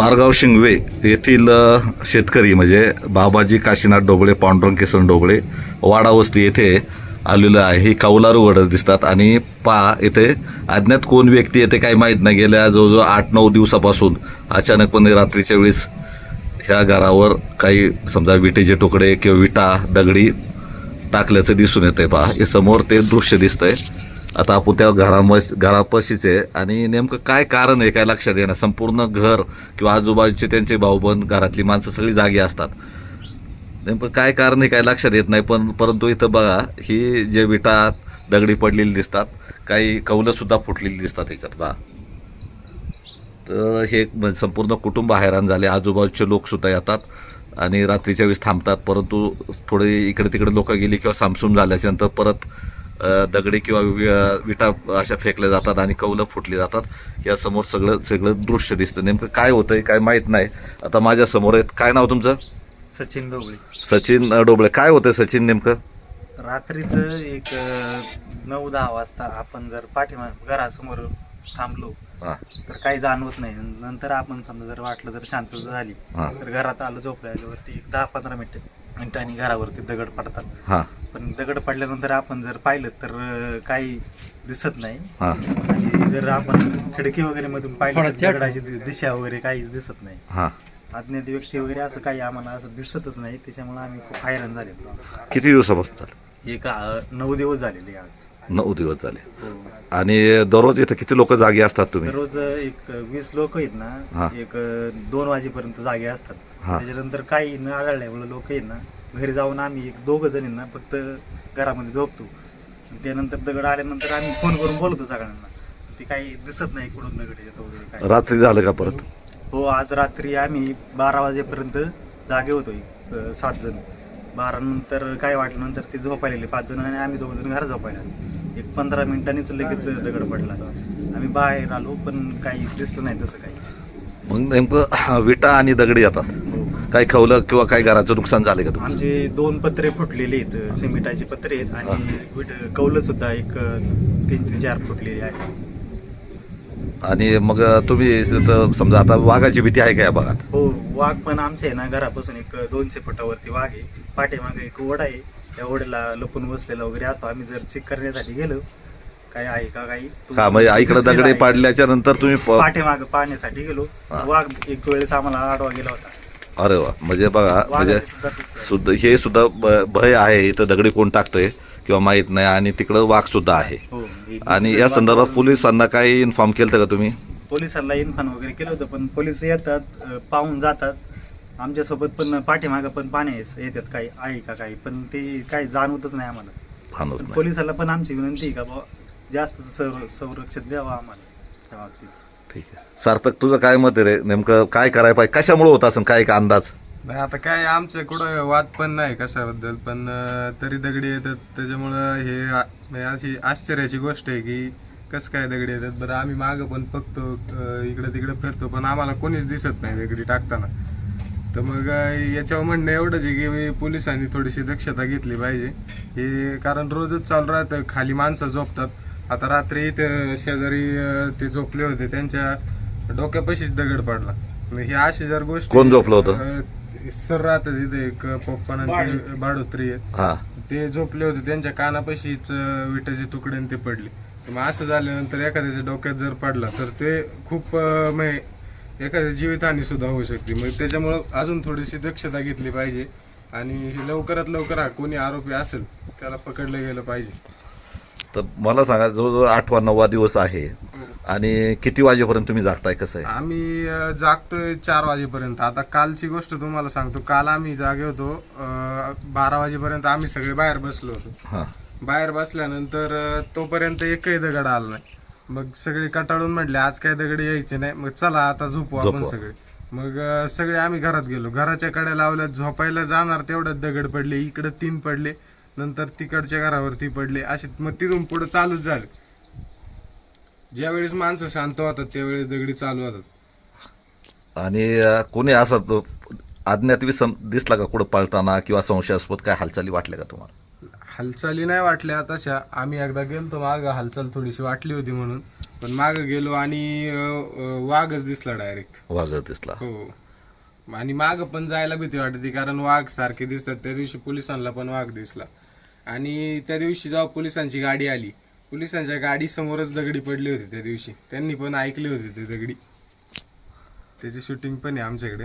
पारगाव शिंगवे येथील शेतकरी म्हणजे बाबाजी काशीनाथ डोबळे पांडुरंग किसन डोबळे वाडा वस्ती येथे आलेलं आहे. ही कौलारू घडत दिसतात आणि पा इथे अज्ञात कोण व्यक्ती येते काही माहीत नाही. गेल्या जवळजवळ आठ नऊ दिवसापासून अचानकपणे रात्रीच्या वेळेस ह्या घरावर काही समजा विटेचे तुकडे किंवा विटा दगडी टाकल्याचं दिसून येतंय पहा. हे समोर ते दृश्य दिसतंय. आता आपण त्या घरामस घरापाशीच आहे आणि नेमकं काय कारण आहे काय लक्षात येणार संपूर्ण घर किंवा आजूबाजूचे त्यांचे भाऊबंद घरातली माणसं सगळी जागी असतात. नेमकं काय कारण आहे काय लक्षात येत नाही पण परंतु इथं बघा ही जे विटात दगडी पडलेली दिसतात काही कौलंसुद्धा फुटलेली दिसतात त्याच्यात बघा तर हे म्हणजे संपूर्ण कुटुंब हैराण झाले. आजूबाजूचे लोकसुद्धा येतात आणि रात्रीच्या वेळेस थांबतात. परंतु थोडे इकडे तिकडे लोकं गेली किंवा सामसूम झाल्याच्यानंतर परत दगडी किंवा विटा अशा फेकल्या जातात आणि कौलं फुटली जातात. या समोर सगळं सगळं दृश्य दिसतं. नेमकं काय होतंय काय माहीत नाही. आता माझ्यासमोर आहेत. काय नाव तुमचं? सचिन डोबळे सचिन डोबळे काय होतंय सचिन नेमकं? रात्रीचं एक नऊ दहा वाजता आपण जर पाठीमाग घरासमोर थांबलो हां. तर काही जाणवत नाही. नंतर आपण समजा जर वाटलं तर शांतता झाली तर घरात आलो झोपल्यावरती एक दहा पंधरा मिनिटं मिनिटांनी घरावरती दगड पडतात. हां. पण दगड पडल्यानंतर आपण जर पाहिलं तर काही दिसत नाही. हां. आणि जर आपण खिडकी वगैरे मधून पाहिलं तर दगडाची दि- दिशा वगैरे काहीच दिसत नाही. हां. अज्ञात व्यक्ती वगैरे असं काही आम्हाला असं दिसतच नाही. त्याच्यामुळे आम्ही खूप हैराण झालेलो किती दिवसापासून झालं एक अं, नऊ दिवस झालेले आज. नऊ दिवस झाले. आणि दररोज इथं किती लोक जागी असतात तुम्ही? रोज एक वीस लोक आहेत हा. ना एक दोन वाजेपर्यंत जागे असतात. हा. त्याच्यानंतर काही न आढळल्यामुळे लोक आहेत ना घरी जाऊन आम्ही एक दोघ जण आहेत ना फक्त घरामध्ये झोपतो. त्यानंतर दगड आल्यानंतर आम्ही फोन करून बोलतो सगळ्यांना. ते काही दिसत नाही कुठून दगड येतो वगैरे काय रात्री झालं का परत? हो आज रात्री आम्ही बारा वाजेपर्यंत जागे होतो एक, अं, सात जण. बारा नंतर काय वाटलं नंतर ते झोपायला गेले पाच जण आणि आम्ही दोघ जण घरात झोपायला. आलो. एक पंधरा मिनिटांनीच लगेच दगड पडला. आम्ही बाहेर आलो पण काही दिसलं नाही तसं काही. मग नेमकं विटा आणि दगडी येतात. काही खवलं किंवा काही घराचं नुकसान झालं का तुमचं? आमचे दोन पत्रे फुटलेले आहेत सिमेंटाचे पत्रे आहेत आणि विट- कौलं सुद्धा एक तीन ते चार फुटलेले आहेत आणि मग तुम्ही समजा आता वाघाची भीती आहे का या भागात? हो वाघ पण आमच्या आहे ना घरापासून एक दोनशे फुटावरती वाघ आहे. पाठीमागे एक ओढा आहे. त्या ओढ्याला लपून बसलेला वगैरे असतो. आम्ही जर चेक करण्यासाठी गेलो काय आहे का काही? का म्हणजे दिसलेला दगडी आहे. पाडल्याच्या नंतर तुम्ही प- पाठीमागे पाहण्यासाठी गेलो. हा. वाघ एक वेळेस आम्हाला आडवा गेला होता. अरे वा. म्हणजे बघा म्हणजे सुद्धा हे सुद्धा ब- भय आहे इथं दगडी कोण टाकतंय किंवा माहीत नाही आणि तिकडं वाघ सुद्धा आहे. हो आणि या संदर्भात पोलिसांना काही इन्फॉर्म केलं का तुम्ही? पोलिसांना इन्फॉर्म वगैरे केलं होतं पण पोलीस येतात अं, पाहून जातात. आमच्यासोबत पण पाठीमागं पण पाणी येतात काही आहे का काही पण ते काही जाणवतच नाही आम्हाला. पण नाही. पोलिसाला पण आमची विनंती आहे का बुवा जास्त संर- संरक्षण द्यावं आम्हाला त्या बाबतीत. ठीक आहे. सार्थक तुझं काय मत आहे रे? नेमकं काय करायला पाहिजे? कशामुळे होत असं काय का अंदाज? नाही आता काय आमचं कुठं वाद पण नाही कशाबद्दल पण अं, तरी दगडी येतात. त्याच्यामुळं हे आ- म्हणजे अशी आश्चर्याची गोष्ट आहे की कसं काय दगडी येतात? बरं आम्ही मागं पण बघतो अं, इकडं तिकडं फिरतो पण आम्हाला कोणीच दिसत नाही दगडी टाकताना. तर मग अं, याच्यावर म्हणणं एवढंच आहे की मी पोलिसांनी थोडीशी दक्षता घेतली पाहिजे. हे कारण रोजच चालू राहतं. खाली माणसं झोपतात. आता रात्री इथं शेजारी अं, ते झोपले होते. त्यांच्या डोक्यापाशीच दगड पडला. मग हे अशी जर गोष्ट कोण झोपलं होतं? सर राहतात इथे एक पप्पा ते बाडोत्री आहेत. हा. ते झोपले होते. त्यांच्या कानापाशीच अं, विटाचे तुकडे आणि ते पडले. तर मग असं झाल्यानंतर एखाद्याच्या डोक्यात जर पडला तर ते खूप अं, म्हणजे एखाद्या जीवितहानी सुद्धा होऊ शकते. मग त्याच्यामुळं अजून थोडीशी दक्षता घेतली पाहिजे. आणि हे लवकरात लवकर हा कोणी आरोपी असेल त्याला पकडलं गेलं पाहिजे. तर मला सांगा जवळजवळ आठवा नववा दिवस आहे. आणि किती वाजेपर्यंत तुम्ही जागताय कसं आहे? आम्ही अं, जागतोय चार वाजेपर्यंत. आता कालची गोष्ट तुम्हाला सांगतो. काल आम्ही जागे होतो अं, बारा वाजेपर्यंत आम्ही सगळे बाहेर बसलो होतो. हां. बाहेर बसल्यानंतर अं, तोपर्यंत एकही दगड आला नाही. मग सगळे कटाळून म्हटले आज काय दगड यायचे नाही. मग चला आता झोपू आपण झोपू. सगळे. मग अं, सगळे आम्ही घरात गेलो. घराच्या कड्या लावल्या झोपायला जाणार तेवढ्यात दगड पडले इकडे तीन पडले. नंतर तिकडच्या घरावरती पडले. असे मग तिथून पुढे चालूच झाले. ज्यावेळेस माणसं शांत होतात त्यावेळेस दगडी चालू होतात. आणि अं, कोणी असं तो अज्ञात विसम दिसला का कुठं पळताना किंवा संशयास्पद काय हालचाली वाटल्या का तुम्हाला? हालचाली नाही वाटल्या तशा. आम्ही एकदा गेलतो माग. हालचाल थोडीशी वाटली होती म्हणून. पण माग गेलो आणि अं, अं, वाघच दिसला डायरेक्ट वाघच दिसला. हो. आणि माग पण जायला भीती वाटते कारण वाघ सारखे दिसतात. त्या दिवशी पोलिसांना पण वाघ दिसला. आणि त्या दिवशी जेव्हा पोलिसांची गाडी आली पोलिसांच्या गाडी समोरच दगडी पडली होती त्या दिवशी. त्यांनी पण ऐकले होते ते दगडी. त्याची शूटिंग पण आहे आमच्याकडे.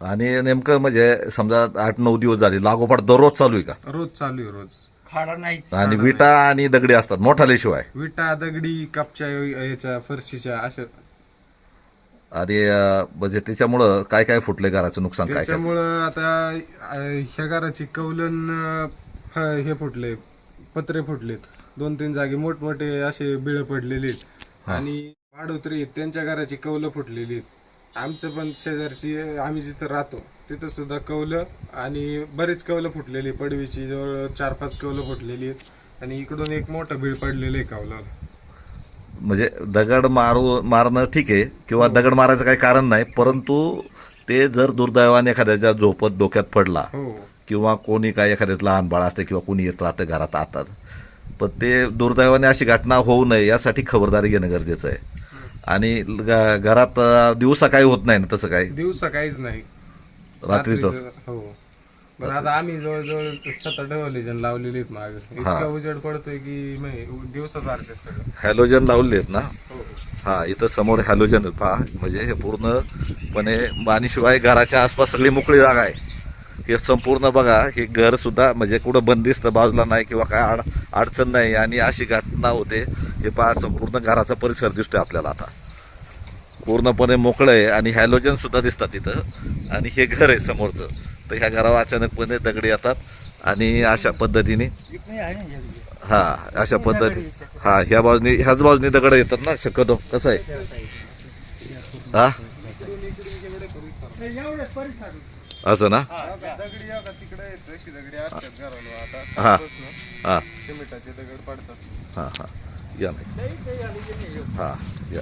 आणि नेमकं म्हणजे समजा आठ नऊ दिवस झाले लागोपाठ दररोज चालू आहे का? रोज चालू आहे रोज. खाडा आणि विटा आणि दगडी असतात मोठाल्याशिवाय. विटा दगडी कापच्या याच्या फरशीच्या अशा आणि म्हणजे त्याच्यामुळं काय काय फुटले घराचं नुकसान काय काय? त्याच्यामुळं आता अं, ह्या घराची कौलन अं, फ- हे फुटले पत्रे फुटलेत. दोन तीन जागी मोठमोठे असे बिळ पडलेले आहेत आणि वाढोत्री आहेत त्यांच्या घराची कौलं फुटलेली आहेत आमचं पण शेजारची आम्ही जिथं राहतो तिथं सुद्धा कौलं आणि बरेच कौलं फुटलेली. पडवीची जवळ चार पाच कौलं फुटलेली आहेत आणि इकडून एक मोठं बिळ पडलेलं आहे कौलाला. म्हणजे दगड मारू मारणं ठीक आहे किंवा दगड मारायचं काही कारण नाही परंतु ते जर दुर्दैवाने एखाद्याच्या झोपत डोक्यात पडला हो. किंवा कोणी काय एखाद्याचं लहान बाळ असते किंवा कोणी येत राहतं घरात आतात पण ते दुर्दैवाने अशी घटना होऊ नये यासाठी खबरदारी घेणं गरजेचं आहे. आणि घरात दिवसा काही होत नाही ना तसं काही? दिवसा काहीच नाही. रात्रीचं. रात्रीचं, हो. बरं आता आम्ही जवळजवळ सात आठ व्हॅल्युजन लावलेली आहेत माग. इतका उजेड पडतोय की दिवसासारखे सगळं. हॅलोजन लावले आहेत ना? हो. हा इथं समोर हॅलोजन पहा म्हणजे हे पूर्णपणे आणि शिवाय घराच्या आसपास सगळी मोकळी जागा आहे. हे संपूर्ण बघा हे घर सुद्धा म्हणजे कुठं बंदिस्त बाजूला नाही किंवा काय अड अडचण नाही. आणि अशी घटना होते. हे पहा संपूर्ण घराचा परिसर दिसतोय आपल्याला आता. पूर्णपणे मोकळं आहे आणि हॅलोजन सुद्धा दिसतात इथं. आणि हे घर आहे समोरचं. तर ह्या घरावर अचानकपणे दगडी येतात आणि अशा पद्धतीने हा अशा पद्धती हा ह्या बाजूने ह्याच बाजूने दगड येतात ना शक्यतो. कसं आहे? हा? असं ना? हा. हा. हा हा. या नाही हा या.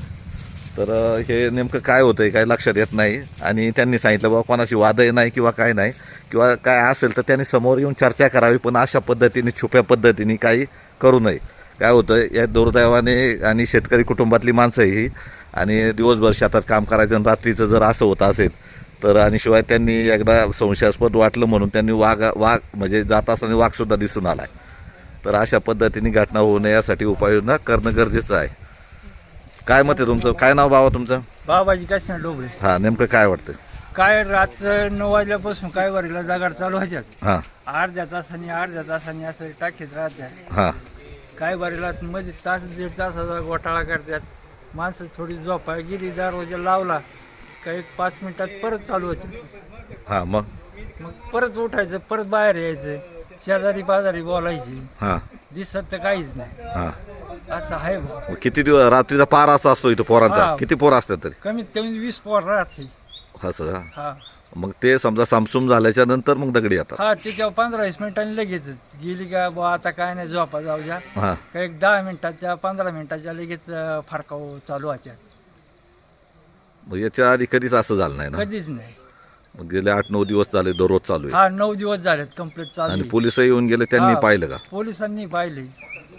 तर हे नेमकं काय होतं आहे काय लक्षात येत नाही. आणि त्यांनी सांगितलं बाबा कोणाशी वादही नाही किंवा काय नाही. किंवा काय असेल तर त्यांनी समोर येऊन चर्चा करावी पण अशा पद्धतीने छुप्या पद्धतीने काही करू नये. काय होतं या दुर्दैवाने आणि शेतकरी कुटुंबातली माणसं ही आणि दिवसभर शेतात काम करायचं आणि रात्रीचं जर असं होत असेल तर आणि शिवाय त्यांनी एकदा संशयास्पद वाटलं म्हणून त्यांनी वाघ वाघ म्हणजे जात असताना वाघसुद्धा दिसून आला आहे तर अशा पद्धतीने घटना होऊ नये यासाठी उपाययोजना करणं गरजेचं आहे. काय मत आहे तुमचं? काय नाव बाबा तुमचं? बाबाजी काय सांग डोबळे हां नेमकं काय वाटतं काय रात्र नऊ वाजल्यापासून काय वरीला जागाड चालू व्हायच्यात हां. अर्ध्या तासाने अर्ध्या तासाने असं टाकीत राहतात हां. काय वरीला मध्ये तास दीड तासाचा घोटाळा करतात माणसं थोडी झोपाय गेली दरवाजा लावला का एक पाच मिनिटात परत चालू होते हां मग? मग परत उठायचं परत बाहेर यायचं शेजारी पाजारी बोलायची. हां. दिसत तर काहीच नाही. हां. असं आहे बा मग किती दिवस रात्रीचा पार असा असतो इथं पोरांचा? हा. किती पोरं असतात तरी? कमीत कमी वीस पोर राहते असं का? हा. मग ते समजा सामसूम झाल्याच्यानंतर मग दगडी येतात. हा त्याच्यावर पंधरा वीस मिनिटांनी लगेच गेली का बुवा आता काय नाही झोपा जाऊ द्या. हां. का एक दहा मिनिटाच्या पंधरा मिनिटाच्या लगेच अं, फरकाव चालू व्हायच्या मग याच्या आधी कधीच असं झालं नाही ना? कधीच नाही. मग गेले आठ नऊ दिवस झाले दररोज चालू आहे. हा नऊ दिवस झालेत कंप्लीट चालू आणि. पोलिसही येऊन गेले त्यांनी हा. पाहिलं का? पोलिसांनी पाहिले.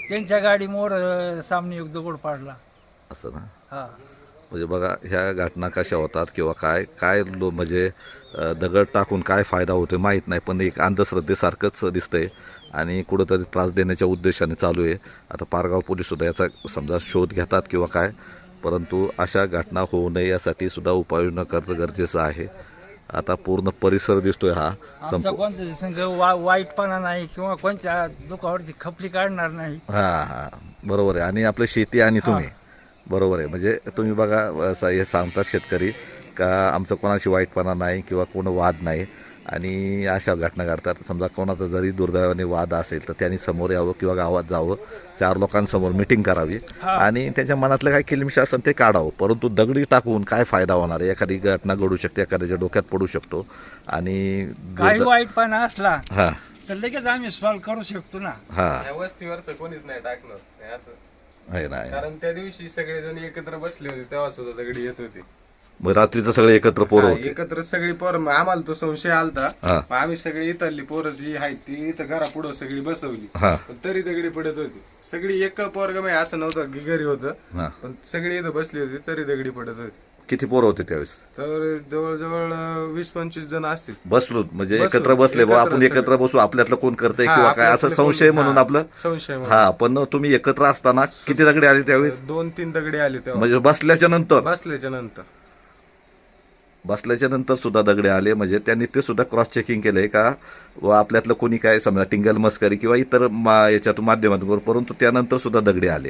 त्यांच्या गाडीमोर अं, सामने एक दगड पाडला. असं ना? हा. म्हणजे बघा ह्या घटना कशा होतात किंवा काय काय लो म्हणजे अ, दगड टाकून काय फायदा होतो माहीत नाही पण एक अंधश्रद्धेसारखंच दिसतंय आणि कुठंतरी त्रास देण्याच्या उद्देशाने चालू आहे. आता पारगाव पोलीससुद्धा याचा समजा शोध घेतात किंवा काय परंतु अशा घटना होऊ नये यासाठी सुद्धा उपाययोजना करणं गरजेचं आहे. आता पूर्ण परिसर दिसतोय हा आमचा संप. कोणत्या संघ वा वाईटपणा नाही किंवा कोणत्या दुखावरची खपली काढणार नाही. हा हा. बरोबर आहे. आणि आपलं शेती आणि तुम्ही. बरोबर आहे. म्हणजे तुम्ही बघा असं हे सांगतात शेतकरी का आमचं कोणाशी वाईटपणा नाही किंवा कोण वाद नाही. आणि अशा घटना घडतात. समजा कोणाचा जरी दुर्दैवाने वाद असेल तर त्यांनी समोर यावं किंवा गावात जावं चार लोकांसमोर मिटिंग करावी. आणि त्याच्या मनातलं काय किलमिश असेल ते काढावं. परंतु दगडी टाकून काय फायदा होणार आहे? एखादी घटना घडू शकते एखाद्याच्या डोक्यात पडू शकतो. आणि काही वाईटपणा असला हा. तर लगेच आम्ही सॉल्व करू शकतो ना. हा. या वस्तीवरचं कोणीच नाही टाकणार हे असं. आहे ना आहे ना. कारण त्या दिवशी सगळेजण एकत्र बसले होते तेव्हा सुद्धा दगडी येत होते. मग रात्रीचं सगळे एकत्र पोरं होते. एकत्र सगळी पोरं आम्हाला तो संशय आलता. हा. मग आम्ही सगळी इथली पोरं जी आहेत ती इथं घरा पुढं सगळी बसवली. हा. पण तरी दगडी पडत होती. सगळी एक पोरग म्हणजे असं नव्हतं की घरी होतं. हा. पण सगळी इथं बसली होती तरी दगडी पडत होती. किती पोरं होते त्यावेळेस? तर जवळजवळ अं, वीस पंचवीस जण असतील. बसलो म्हणजे बसलो. एकत्र बसले बा आपण एकत्र एकत्र बसू आपल्यातलं कोण करतंय हा, किंवा काय असं आपल्यातलं कोण- संशय म्हणून हा, आपलं संशय म्हणून. हा पण तुम्ही एकत्र असताना किती दगडे आले त्यावेळेस? दोन तीन दगडी आले तेव्हा. म्हणजे बसल्याच्या नंतर? बसल्याच्या नंतर. बसल्याच्या नंतर सुद्धा दगडे आले. म्हणजे त्यांनी ते सुद्धा क्रॉस चेकिंग केलंय का? व आपल्यातलं कोणी काय समजा टिंगल मस्करी किंवा इतर मा याच्यातून माध्यमातून करू. परंतु त्यानंतर सुद्धा दगडे आले.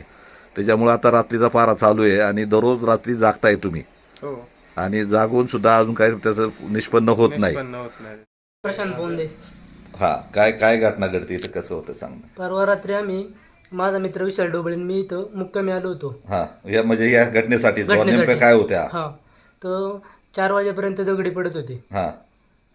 त्याच्यामुळे आता रात्रीचा पारा चालू आहे आणि दररोज रात्री जागताय तुम्ही. हो. आणि जागून सुद्धा अजून काही त्याचं निष्पन्न होत नाही. निष्पन्न होत नाही. प्रशांत बोंदे. हा काय काय घटना घडते इथं? कसं होतं सांग ना. परवा रात्री आम्ही माझा मित्र विशाल डोबळे आणि मी इथं मुक्कामी आलो होतो. हा या म्हणजे या घटनेसाठी बुवा घटनेसाठी. नेमकं काय होत्या? हा. तर चार वाजेपर्यंत दगडी पडत होते. हा.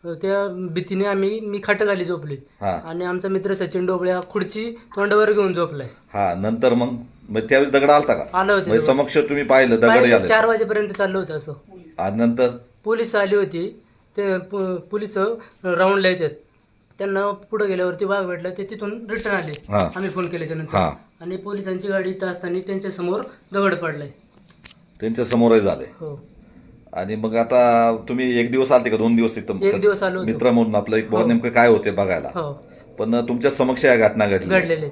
त्या भीतीने आम्ही मी खाली झोपले. हा. आणि आमचा मित्र सचिन डोबळे हा खुर्ची तोंडावर घेऊन झोपलाय. हा नंतर मग मग त्यावेळेस दगड आलता का? आलं होते म्हणजे समक्ष तुम्ही पाहिलं दगड आले. चार वाजेपर्यंत चाललं होतं असं. आणि नंतर? पोलीस आली होती. ते प- पोलीस राऊंडला येतात. त्यांना पुढे गेल्यावरती वाघ भेटला ते तिथून रिटर्न आले. हा. आम्ही फोन केल्याच्या हा. नंतर आणि पोलिसांची गाडी इथं असताना त्यांच्यासमोर दगड पडलाय. त्यांच्या समोरही झाले. हो. आणि मग आता तुम्ही एक दिवस आलते का? दोन दिवस तिथं एक दिवस आलो होतो. मित्र म्हणून आपलं एक बुवा नेमकं काय होते बघायला. हो. पण तुमच्या समक्ष या घटना घडल्या घडलेले